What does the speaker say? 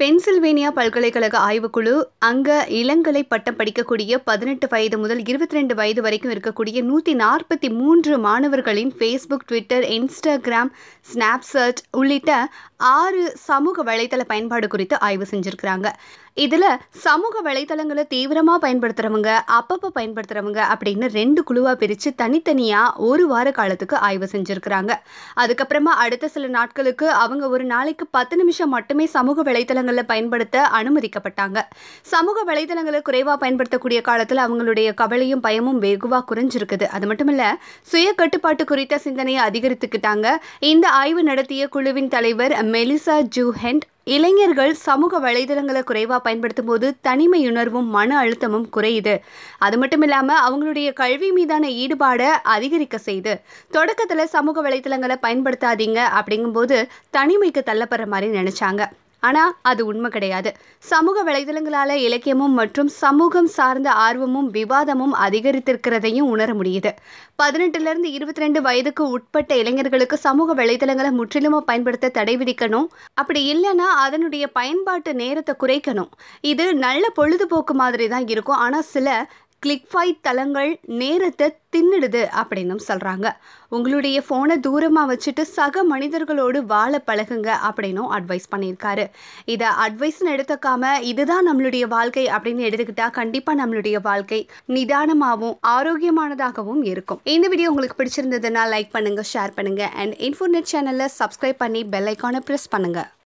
Pennsylvania பல்கலைக்கழக ஆய்வுக்குழு அங்க இளங்கலை பட்டம் படிக்கக்கூடிய பதினெட்டு வயது முதல் இருபத்தி ரெண்டு வயது வரைக்கும் இருக்கக்கூடிய நூற்றி நாற்பத்தி மூன்று மாணவர்களின் ஃபேஸ்புக் ட்விட்டர் இன்ஸ்டாகிராம் ஸ்னாப்சர்ட் உள்ளிட்ட ஆறு சமூக வலைத்தள பயன்பாடு குறித்து ஆய்வு செஞ்சுருக்கிறாங்க. இதில் சமூக வலைத்தளங்களை தீவிரமாக பயன்படுத்துகிறவங்க அப்பப்போ பயன்படுத்துகிறவங்க அப்படின்னு ரெண்டு குழுவாக பிரித்து தனித்தனியாக ஒரு வார காலத்துக்கு ஆய்வு செஞ்சுருக்கிறாங்க. அதுக்கப்புறமா அடுத்த சில நாட்களுக்கு அவங்க ஒரு நாளைக்கு பத்து நிமிஷம் மட்டுமே சமூக வலைத்தளங்களில் பயன்படுத்த அனுமதிக்கப்பட்டாங்க. சமூக வலைத்தளங்களை குறைவாக பயன்படுத்தக்கூடிய காலத்தில் அவங்களுடைய கவலையும் பயமும் வெகுவாக குறைஞ்சிருக்குது. அது மட்டும் இல்லை சுய கட்டுப்பாட்டு குறித்த சிந்தனையை அதிகரித்துக்கிட்டாங்க. இந்த ஆய்வு நடத்திய குழுவின் தலைவர் மெலிசா ஜூஹெண்ட் இளைஞர்கள் சமூக வலைதளங்களை குறைவாக பயன்படுத்தும் போது தனிமையுணர்வும் மன அழுத்தமும் குறையுது. அது மட்டும் இல்லாமல் அவங்களுடைய கல்வி மீதான ஈடுபாடை அதிகரிக்க செய்து தொடக்கத்தில் சமூக வலைதளங்களை பயன்படுத்தாதீங்க அப்படிங்கும்போது தனிமைக்கு தள்ளப்படுற மாதிரி நினச்சாங்க. ஆனால் அது உண்மை கிடையாது. சமூக வலைதளங்களால் இலக்கியமும் மற்றும் சமூகம் சார்ந்த ஆர்வமும் விவாதமும் அதிகரித்திருக்கிறதையும் உணர முடியுது. பதினெட்டுலேருந்து இருபத்தி ரெண்டு வயதுக்கு உட்பட்ட இளைஞர்களுக்கு சமூக வலைதளங்களை முற்றிலுமாக பயன்படுத்த தடை விதிக்கணும்? அப்படி இல்லைன்னா அதனுடைய பயன்பாட்டு நேரத்தை குறைக்கணும். இது நல்ல பொழுதுபோக்கு மாதிரி தான் இருக்கும். ஆனால் சில கிளிக்ஃபை தளங்கள் நேரத்தை தின்னுடுது அப்படின்னும் சொல்கிறாங்க உங்களுடைய ஃபோனை தூரமாக வச்சுட்டு சக மனிதர்களோடு வாழ பழகுங்க அப்படின்னும் அட்வைஸ் பண்ணியிருக்காரு. இதை அட்வைஸ்னு எடுத்துக்காம இதுதான் நம்மளுடைய வாழ்க்கை அப்படின்னு எடுத்துக்கிட்டா கண்டிப்பாக நம்மளுடைய வாழ்க்கை நிதானமாகவும் ஆரோக்கியமானதாகவும் இருக்கும். இந்த வீடியோ உங்களுக்கு பிடிச்சிருந்ததுன்னா லைக் பண்ணுங்கள் ஷேர் பண்ணுங்கள் அண்ட் இன்ஃபோர்நெட் சேனலில் சப்ஸ்கிரைப் பண்ணி பெல் ஐக்கானை ப்ரெஸ் பண்ணுங்கள்